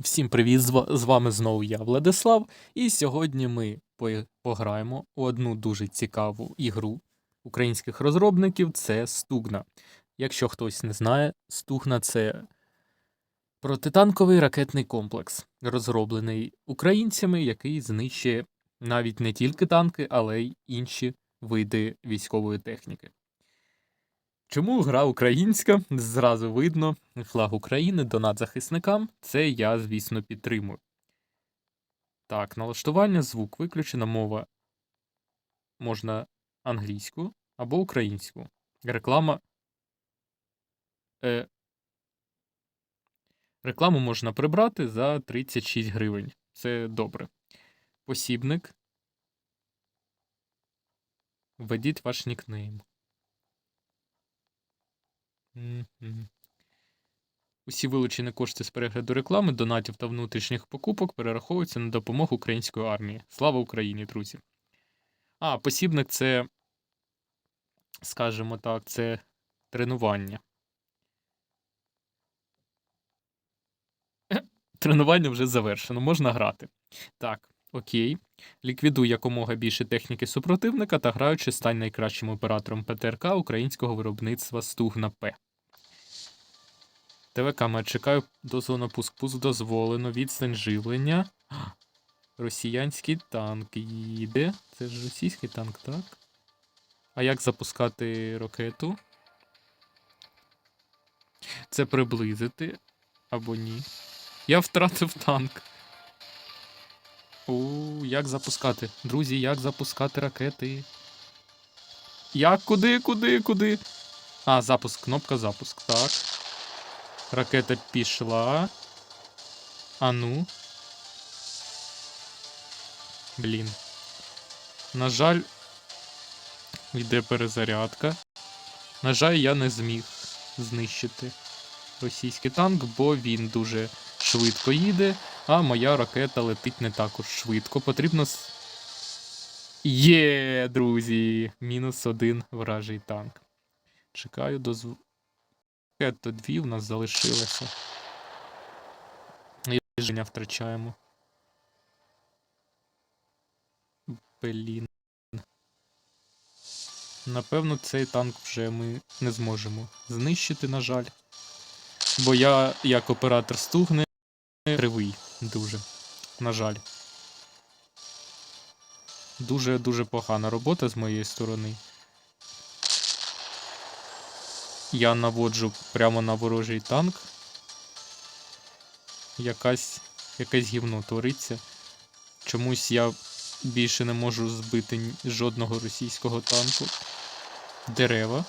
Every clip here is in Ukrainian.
Всім привіт! З вами знову я, Владислав, і сьогодні ми пограємо у одну дуже цікаву ігру українських розробників це Стугна. Якщо хтось не знає, Стугна це протитанковий ракетний комплекс, розроблений українцями, який знищує навіть не тільки танки, але й інші види військової техніки. Чому гра українська? Зразу видно. Флаг України, донат захисникам. Це я, звісно, підтримую. Так, налаштування, звук виключена мова можна англійську або українську. Реклама. Е, рекламу можна прибрати за 36 гривень. Це добре. Посібник. Введіть ваш нікнейм. Усі вилучені кошти з перегляду реклами, донатів та внутрішніх покупок перераховуються на допомогу української армії. Слава Україні, друзі! А, посібник це, скажімо так, це тренування. Тренування вже завершено, можна грати. Так, окей. Ліквідуй якомога більше техніки супротивника та граючи стань найкращим оператором ПТРК українського виробництва Стугна П. ТВ камера чекаю дозволу на пуск. Пуск дозволено. Відстань живлення. Росіянський танк їде. Це ж російський танк, так? А як запускати ракету? Це приблизити або ні. Я втратив танк. У, як запускати? Друзі, як запускати ракети? Як, куди, куди, куди? А, запуск, кнопка запуск, так. Ракета пішла. А ну. Блін. На жаль, йде перезарядка. На жаль, я не зміг знищити російський танк, бо він дуже швидко їде, а моя ракета летить не також швидко. Потрібно. Є, друзі! Мінус один вражий танк. Чекаю до зв... Дві в нас залишилося. І рішення втрачаємо. Блін. Напевно, цей танк вже ми не зможемо знищити, на жаль. Бо я, як оператор стугни, кривий дуже. На жаль. Дуже-дуже погана робота з моєї сторони. Я наводжу прямо на ворожий танк. Якась, якесь гівно твориться. Чомусь я більше не можу збити жодного російського танку. Дерева.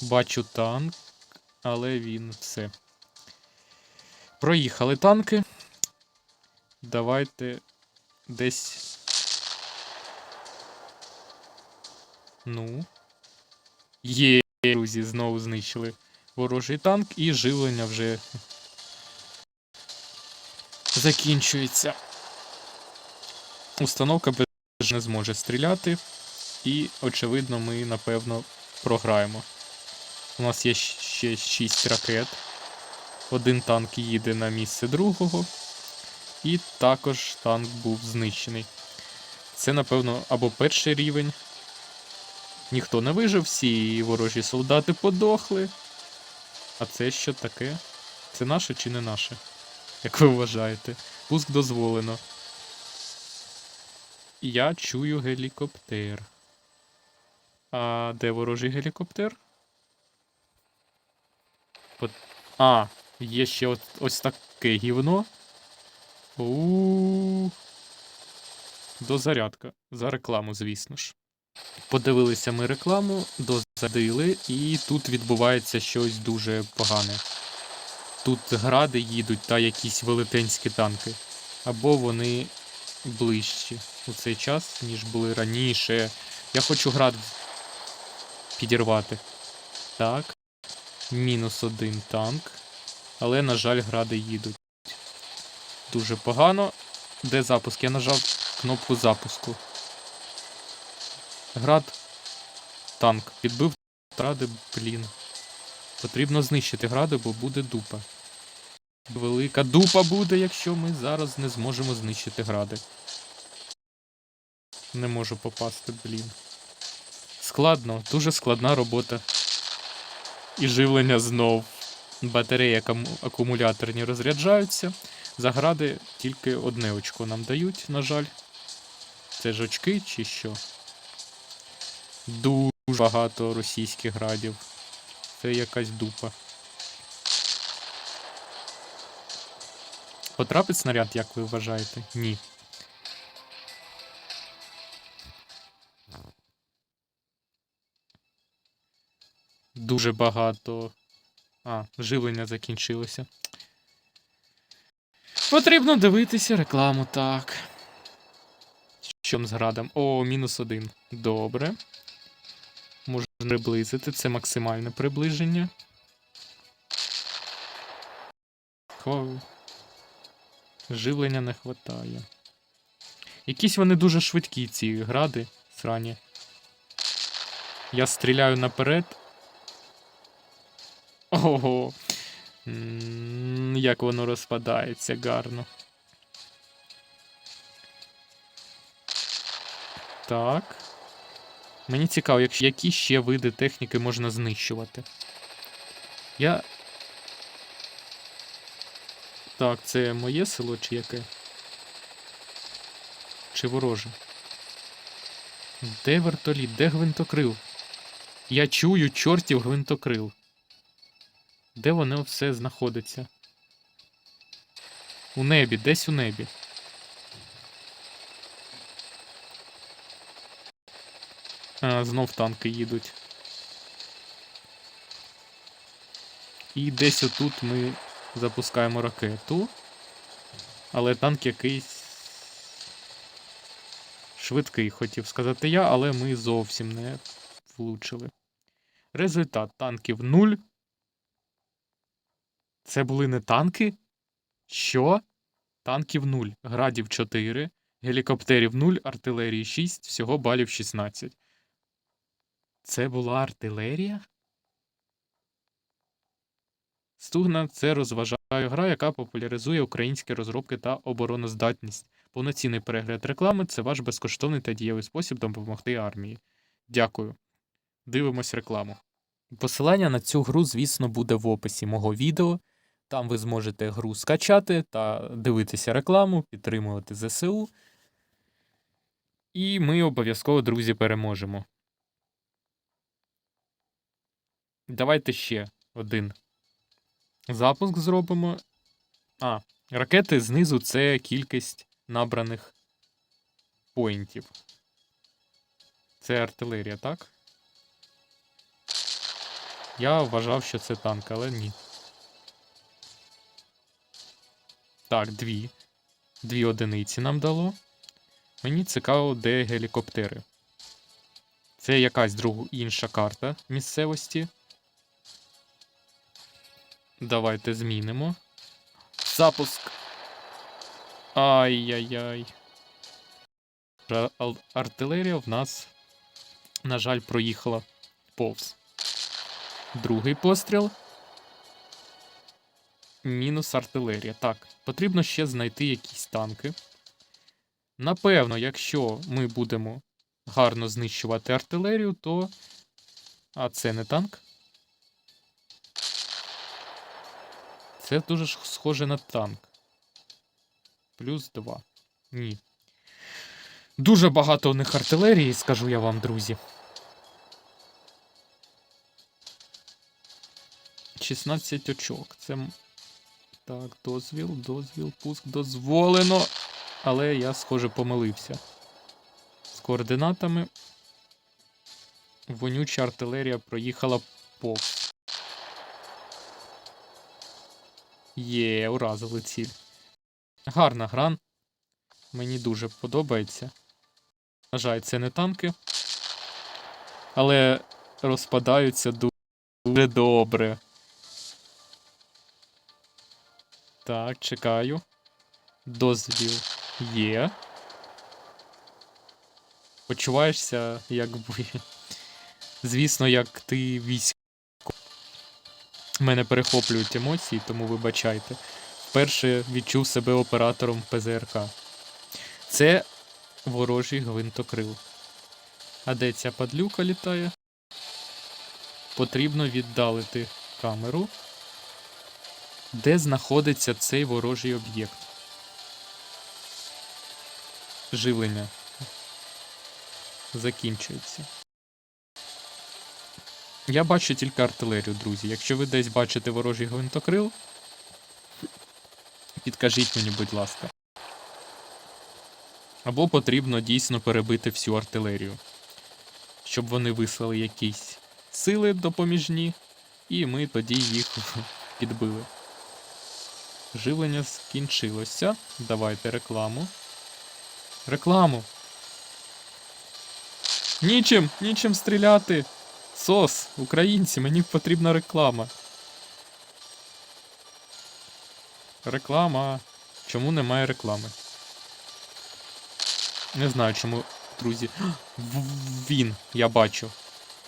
Бачу танк, але він все. Проїхали танки. Давайте десь. Ну. Є, друзі, знову знищили ворожий танк і живлення вже закінчується. Установка без не зможе стріляти, і, очевидно, ми, напевно, програємо. У нас є ще 6 ракет. Один танк їде на місце другого, і також танк був знищений. Це, напевно, або перший рівень. Ніхто не вижив, всі ворожі солдати подохли. А це що таке? Це наше чи не наше? Як ви вважаєте? Пуск дозволено. Я чую гелікоптер. А де ворожий гелікоптер? От... А, є ще от, ось таке гівно. у Дозарядка. За рекламу, звісно ж. Подивилися ми рекламу, дозарядили, і тут відбувається щось дуже погане. Тут гради їдуть та якісь велетенські танки. Або вони ближчі у цей час, ніж були раніше. Я хочу град підірвати. Так. Мінус один танк. Але, на жаль, гради їдуть. Дуже погано. Де запуск? Я нажав кнопку запуску. Град. Танк. Підбив гради, блін. Потрібно знищити гради, бо буде дупа. Велика дупа буде, якщо ми зараз не зможемо знищити гради. Не можу попасти, блін. Складно, дуже складна робота. І живлення знов. Батареї акумуляторні розряджаються. Загради тільки одне очко нам дають, на жаль. Це ж очки чи що? Дуже багато російських градів. Це якась дупа. Потрапить снаряд, як ви вважаєте? Ні. Дуже багато. А, живлення закінчилося. Потрібно дивитися рекламу, так. Що з градом? О, мінус один. Добре. Приблизити. Це максимальне приближення. Живлення не хватає. Якісь вони дуже швидкі, ці гради срані. Я стріляю наперед. Ого. Як воно розпадається гарно. Так. Мені цікаво, які ще види техніки можна знищувати. Я. Так, це моє село чи яке? Чи вороже? Де вертоліт? Де гвинтокрил? Я чую чортів гвинтокрил. Де воно все знаходиться? У небі, десь у небі. А, знов танки їдуть. І десь отут ми запускаємо ракету. Але танк якийсь. Швидкий, хотів сказати я, але ми зовсім не влучили. Результат танків 0. Це були не танки? Що? Танків 0, градів 4, гелікоптерів 0, артилерії 6, всього балів 16. Це була артилерія? Стугна це розважає гра, яка популяризує українські розробки та обороноздатність. Повноцінний перегляд реклами це ваш безкоштовний та дієвий спосіб допомогти армії. Дякую. Дивимось рекламу. Посилання на цю гру, звісно, буде в описі мого відео. Там ви зможете гру скачати та дивитися рекламу, підтримувати ЗСУ. І ми обов'язково, друзі, переможемо. Давайте ще один запуск зробимо. А, ракети знизу це кількість набраних поінтів. Це артилерія, так? Я вважав, що це танк, але ні. Так, дві. Дві одиниці нам дало. Мені цікаво, де гелікоптери. Це якась друг... інша карта місцевості. Давайте змінимо. Запуск. Ай-яй-яй. Артилерія в нас, на жаль, проїхала повз. Другий постріл. Мінус артилерія. Так, потрібно ще знайти якісь танки. Напевно, якщо ми будемо гарно знищувати артилерію, то. А це не танк. Це дуже схоже на танк. Плюс 2. Ні. Дуже багато у них артилерії, скажу я вам, друзі. 16 очок. Це. Так, дозвіл, дозвіл, пуск дозволено. Але я, схоже, помилився. З координатами. Вонюча артилерія проїхала повз. Є, уразили ціль. Гарна гра. Мені дуже подобається. На жаль, це не танки. Але розпадаються дуже добре. Так, чекаю. Дозвіл є. Почуваєшся, якби. Звісно, як ти військо. Мене перехоплюють емоції, тому вибачайте. вперше відчув себе оператором ПЗРК. Це ворожий гвинтокрил. А де ця падлюка літає? Потрібно віддалити камеру. Де знаходиться цей ворожий об'єкт? Живлення закінчується. Я бачу тільки артилерію, друзі. Якщо ви десь бачите ворожий гвинтокрил, підкажіть мені, будь ласка. Або потрібно дійсно перебити всю артилерію, щоб вони вислали якісь сили допоміжні, і ми тоді їх підбили. Живлення скінчилося. Давайте рекламу. Рекламу. Нічим, нічим стріляти. Сос, українці, мені потрібна реклама. Реклама. Чому немає реклами? Не знаю, чому, друзі. Він, я бачу.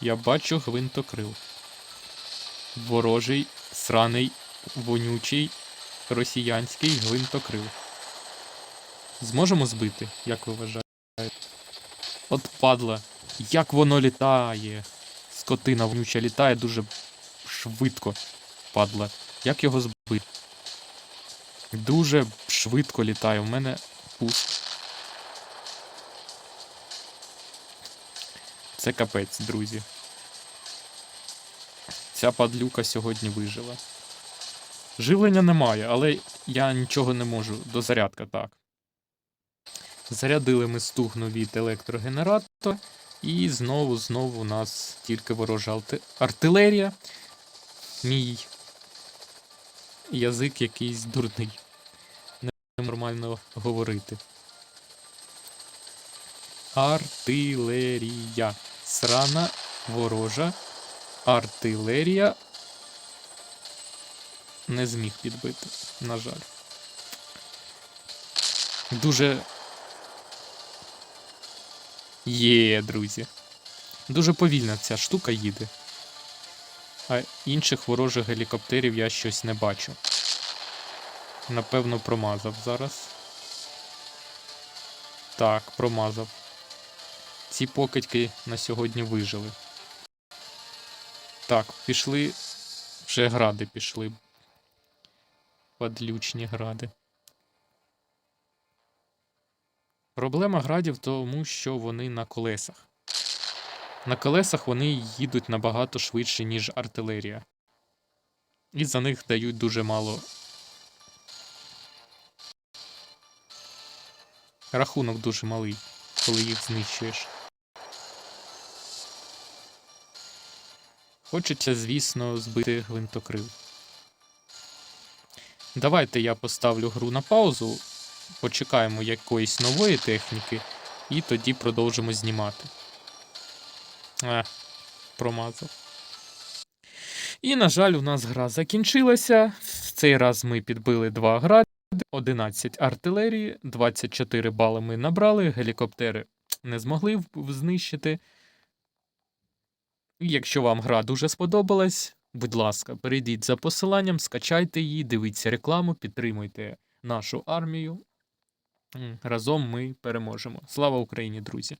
Я бачу гвинтокрил. Ворожий, сраний, вонючий, росіянський гвинтокрил. Зможемо збити, як ви вважаєте? От падла, як воно літає. Скотина вонюча літає дуже швидко. Падла. Як його збити? Дуже швидко літає. У мене пуст. Це капець, друзі. Ця падлюка сьогодні вижила. Живлення немає, але я нічого не можу. Дозарядка так. Зарядили ми стугну від електрогенератора. І знову, знову у нас тільки ворожа артилерія. Мій язик якийсь дурний. Нормально говорити. Артилерія. Срана ворожа. Артилерія. Не зміг підбити, на жаль. Дуже. Є, друзі. Дуже повільно ця штука їде. А інших ворожих гелікоптерів я щось не бачу. Напевно, промазав зараз. Так, промазав. Ці покидьки на сьогодні вижили. Так, пішли. Вже гради пішли. Падлючні гради. Проблема градів тому, що вони на колесах. На колесах вони їдуть набагато швидше, ніж артилерія. І за них дають дуже мало. Рахунок дуже малий, коли їх знищуєш. Хочеться, звісно, збити гвинтокрил. Давайте я поставлю гру на паузу, почекаємо якоїсь нової техніки, і тоді продовжимо знімати. А, промазав. І, на жаль, у нас гра закінчилася. В цей раз ми підбили 2 гради, 11 артилерії, 24 бали ми набрали, гелікоптери не змогли знищити. Якщо вам гра дуже сподобалась, будь ласка, перейдіть за посиланням, скачайте її, дивіться рекламу, підтримуйте нашу армію. Разом ми переможемо. Слава Україні, друзі!